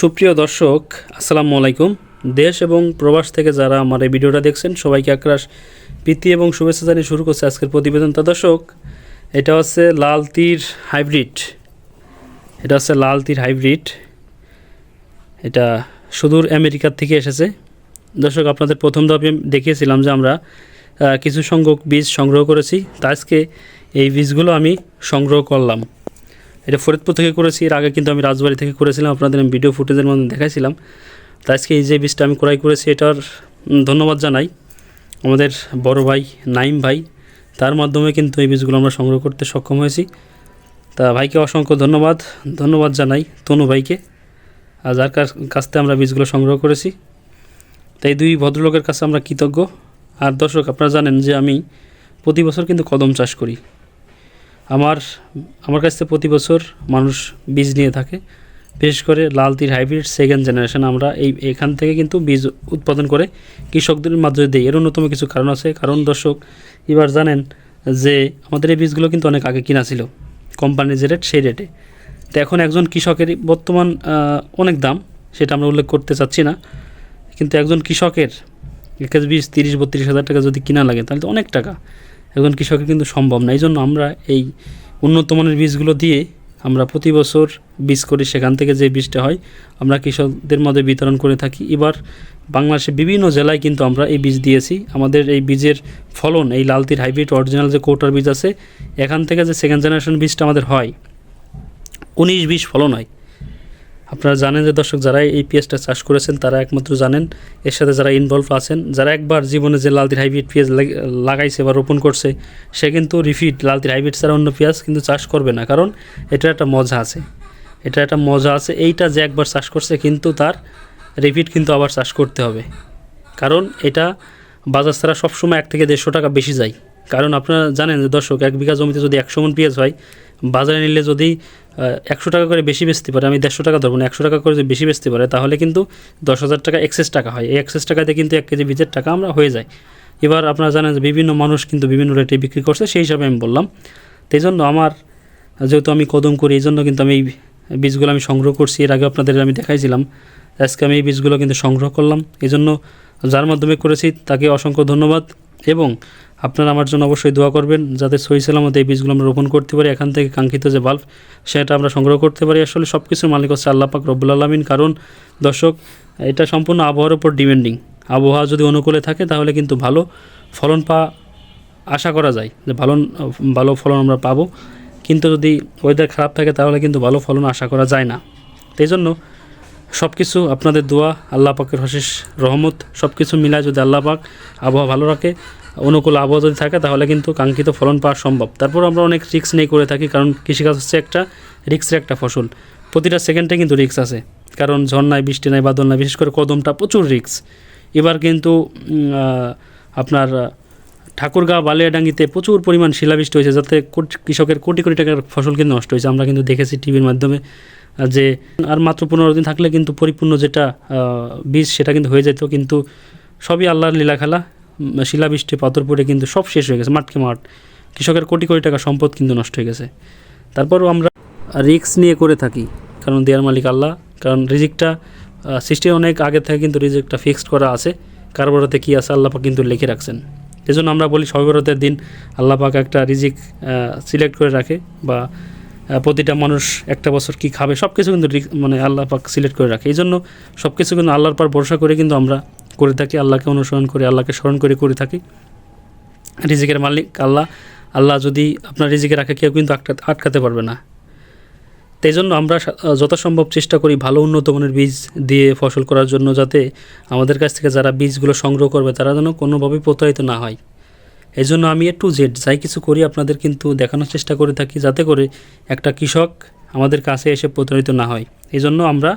সুপ্রিয় দর্শক, আসসালামু আলাইকুম। দেশ এবং প্রবাস থেকে যারা আমার এই ভিডিওটা দেখছেন, সবাইকে একরাশ প্রীতি এবং শুভেচ্ছা জানিয়ে শুরু করছে আজকের প্রতিবেদন। তা দর্শক, এটা হচ্ছে লাল তীর হাইব্রিড। এটা হচ্ছে লাল তীর হাইব্রিড। এটা সুদূর আমেরিকার থেকে এসেছে। দর্শক, আপনাদের প্রথম ধাপে দেখিয়েছিলাম যে আমরা কিছু সংখ্যক বীজ সংগ্রহ করেছি। তা আজকে এই বীজগুলো আমি সংগ্রহ করলাম। এটা ফরিদপুর থেকে করেছি, এর আগে কিন্তু আমি রাজবাড়ি থেকে করেছিলাম, আপনাদের আমি ভিডিও ফুটেজের মধ্যে দেখাইছিলাম। তো আজকে এই যে বীজটা আমি ক্রয় করেছি, এটার ধন্যবাদ জানাই আমাদের বড় ভাই নাইম ভাই। তার মাধ্যমে কিন্তু এই বীজগুলো আমরা সংগ্রহ করতে সক্ষম হয়েছি। তা ভাইকে অসংখ্য ধন্যবাদ ধন্যবাদ জানাই তনু ভাইকে। আর যার কাছ থেকে আমরা বীজগুলো সংগ্রহ করেছি, তাই দুই ভদ্রলোকের কাছে আমরা কৃতজ্ঞ। আর দর্শক, আপনারা জানেন যে আমি প্রতি বছর কিন্তু কদম চাষ করি। আমার আমার কাছ প্রতি বছর মানুষ বীজ নিয়ে থাকে। বিশেষ করে লাল তীর হাইব্রিড সেকেন্ড জেনারেশন আমরা এই, এখান থেকে কিন্তু বীজ উৎপাদন করে কৃষকদের মাধ্যমে দিই এর অন্যতম কিছু কারণ আছে। কারণ দর্শক, এবার জানেন যে আমাদের এই বীজগুলো কিন্তু অনেক আগে কিনা ছিল কোম্পানির যে রেট সেই রেটে তো এখন একজন কৃষকের বর্তমান অনেক দাম, সেটা আমরা উল্লেখ করতে চাচ্ছি না। কিন্তু একজন কৃষকের এক বীজ তিরিশ বত্রিশ হাজার টাকা যদি কিনা লাগে, তাহলে তো অনেক টাকা। একজন কৃষকের কিন্তু সম্ভব না। এই জন্য আমরা এই উন্নত মানের বীজগুলো দিয়ে আমরা প্রতি বছর বীজ করি। সেখান থেকে যে বীজটা হয়, আমরা কৃষকদের মধ্যে বিতরণ করে থাকি। এবার বাংলাদেশের বিভিন্ন জেলায় কিন্তু আমরা এই বীজ দিয়েছি। আমাদের এই বীজের ফলন, এই লালতির হাইব্রিড অরিজিনাল যে কোটার বীজ আছে, এখান থেকে যে সেকেন্ড জেনারেশন বীজটা আমাদের হয়, উনিশ বিশ ফলন হয়। আপনারা জানেন যে দর্শক যারা এই পেঁয়াজটা চাষ করেছেন, তারা একমাত্র জানেন। এর সাথে যারা ইনভলভ আছেন, যারা একবার জীবনে যে লালতির হাইব্রিড পেঁয়াজ লাগ- লাগাইছে বা রোপণ করছে, সে কিন্তু রিফিট লালতির হাইব্রিড ছাড়া অন্য পেঁয়াজ কিন্তু চাষ করবে না। কারণ এটা একটা মজা আছে। এটা একটা মজা আছে। এইটা যে একবার চাষ করছে, কিন্তু তার রিপিট কিন্তু আবার চাষ করতে হবে। কারণ এটা বাজার ছাড়া সবসময় এক থেকে দেড়শো টাকা বেশি যায়। কারণ আপনারা জানেন যে দর্শক, এক বিঘা জমিতে যদি একশো মন পেঁয়াজ হয় বাজারে নিলে যদি একশো টাকা করে বেশি বেচতে পারে, আমি দেড়শো টাকা ধরবো না, একশো টাকা করে যদি বেশি বেচতে পারে, তাহলে কিন্তু দশ হাজার টাকা এক্সেস টাকা হয়। এই এক্সেস টাকাতে কিন্তু এক কেজি বীজের টাকা আমরা হয়ে যায়। এবার আপনারা জানেন যে বিভিন্ন মানুষ কিন্তু বিভিন্ন রেটে বিক্রি করছে, সেই হিসাবে আমি বললাম। এই জন্য আমার, যেহেতু আমি কদম করি, এই জন্য কিন্তু আমি এই বীজগুলো আমি সংগ্রহ করছি। এর আগে আপনাদের আমি দেখাইছিলাম, আজকে আমি এই বীজগুলো কিন্তু সংগ্রহ করলাম। এই জন্য যার মাধ্যমে করেছি, তাকে অসংখ্য ধন্যবাদ। এবং আপনারা আমার জন্য অবশ্যই দোয়া করবেন যাতে সহি সালামত এই বীজগুলো আমরা রোপণ করতে পারি। এখান থেকে কাঙ্ক্ষিত যে বাল্ব সেটা আমরা সংগ্রহ করতে পারি। আসলে সব কিছুর মালিক হচ্ছে আল্লাহ পাক রব্বুল আলমিন। কারণ দর্শক, এটা সম্পূর্ণ আবহাওয়ার উপর ডিপেন্ডিং আবহাওয়া যদি অনুকূলে থাকে, তাহলে কিন্তু ভালো ফলন পা, আশা করা যায় যে ভালো ভালো ফলন আমরা পাবো। কিন্তু যদি ওয়েদার খারাপ থাকে, তাহলে কিন্তু ভালো ফলন আশা করা যায় না। এই জন্য সব কিছু আপনাদের দোয়া, আল্লাহ পাকের হশেষ রহমত সব কিছু মিলায় যদি আল্লাহ পাক আবহাওয়া ভালো রাখে অনুকূল আবহাওয়া যদি থাকে তাহলে কিন্তু কাঙ্ক্ষিত ফলন পাওয়া সম্ভব। তারপর আমরা অনেক রিস্ক নিয়ে করে থাকি কারণ কৃষিকাজ হচ্ছে একটা রিক্সের একটা ফসল। প্রতিটা সেকেন্ডে কিন্তু রিক্স আছে কারণ ঝড় বৃষ্টি নাই বাদল নাই বিশেষ করে কদমটা প্রচুর রিক্স এবার কিন্তু আপনার আহ, ঠাকুরগাঁও বালিয়াডাঙ্গিতে প্রচুর পরিমাণ শিলাবৃষ্টি হয়েছে যাতে কৃষকের কোটি কোটি টাকার ফসল কিন্তু নষ্ট হয়েছে। আমরা কিন্তু দেখেছি টিভির মাধ্যমে যে আর মাত্র পনেরো দিন থাকলে কিন্তু পরিপূর্ণ যেটা বীজ সেটা কিন্তু হয়ে যেত। কিন্তু সবই আল্লাহর লীলা খেলা শিলাবৃষ্টি, পাথর পড়ে কিন্তু সব শেষ হয়ে গেছে, মাঠকে মাঠ। কৃষকের কোটি কোটি টাকা সম্পদ কিন্তু নষ্ট হয়ে গেছে। তারপরও আমরা রিস্ক নিয়ে করে থাকি, কারণ দেয়ার মালিক আল্লাহ। কারণ রিজিকটা সৃষ্টির অনেক আগে থেকে কিন্তু রিজিকটা ফিক্সড করা আছে কারবারতে বরাতে কী আছে আল্লাহ পাক কিন্তু লিখে রাখছেন। এই জন্য আমরা বলি সবে বরাতের দিন আল্লাহ পাক একটা রিজিক সিলেক্ট করে রাখে বা প্রতিটা মানুষ একটা বছর কি খাবে সব কিছু কিন্তু মানে আল্লাহ পাক সিলেক্ট করে রাখে। এই জন্য সব কিছু কিন্তু আল্লাহর পর ভরসা করে কিন্তু আমরা করে থাকি, আল্লাহকে অনুসরণ করে, আল্লাহকে স্মরণ করে করে থাকি। রিজিকের মালিক আল্লাহ। আল্লাহ যদি আপনার রিজিকে রাখে, কেউ কিন্তু আটকা- আটকাতে পারবে না। তাই জন্য আমরা যথাসম্ভব চেষ্টা করি ভালো উন্নত মানের বীজ দিয়ে ফসল করার জন্য যাতে আমাদের কাছ থেকে যারা বীজগুলো সংগ্রহ করবে, তারা যেন কোনোভাবেই প্রতারিত না হয়। এই জন্য আমি একটু জেড যাই কিছু করি, আপনাদের কিন্তু দেখানোর চেষ্টা করে থাকি, যাতে করে একটা কৃষক আমাদের কাছে এসে প্রতারিত না হয়। এই জন্য আমরা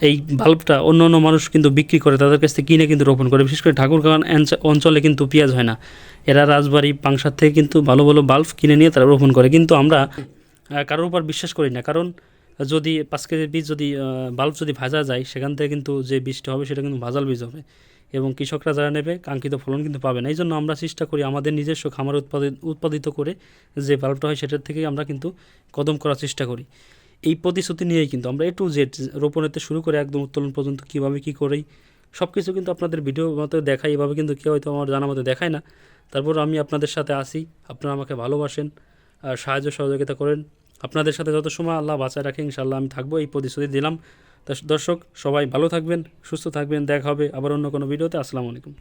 এই বাল্বটা অন্য অন্য মানুষ কিন্তু বিক্রি করে, তাদের কাছ থেকে কিনে কিন্তু রোপণ করে। বিশেষ করে ঠাকুরগাঁও অঞ্চ- অঞ্চলে কিন্তু পেঁয়াজ হয় না। এরা রাজবাড়ি, পাংশার থেকে কিন্তু ভালো ভালো বাল্ব কিনে নিয়ে তারা রোপণ করে। কিন্তু আমরা কারোর উপর বিশ্বাস করি না। কারণ যদি পাঁচ কেজির বীজ যদি বাল্ব যদি ভাজা যায়, সেখান থেকে কিন্তু যে বীজটা হবে, সেটা কিন্তু ভাজাল বীজ হবে। এবং কৃষকরা যারা নেবে, কাঙ্ক্ষিত ফলন কিন্তু পাবে না। এই জন্য আমরা চেষ্টা করি আমাদের নিজস্ব খামার উৎপাদিত উৎপাদিত করে যে বাল্বটা হয়, সেটার থেকেই আমরা কিন্তু কদম করার চেষ্টা করি। এই প্রতিশ্রুতি নিয়েই কিন্তু আমরা এ টু জেড রোপণেতে শুরু করে একদম উত্তোলন পর্যন্ত কীভাবে কী করেই সব কিছু কিন্তু আপনাদের ভিডিও মতো দেখাই, এভাবে কিন্তু কেউ হয়তো আমার জানা মতো দেখায় না। তারপর আমি আপনাদের সাথে আসি, আপনারা আমাকে ভালোবাসেন, আর সাহায্য সহযোগিতা করেন। আপনাদের সাথে যত সময় আল্লাহ বাঁচায় রাখে ইনশাল্লাহ আমি থাকব, এই প্রতিশ্রুতি দিলাম। দর্শক, সবাই ভালো থাকবেন, সুস্থ থাকবেন, দেখা হবে আবার অন্য কোনো ভিডিওতে, আসসালামু আলাইকুম।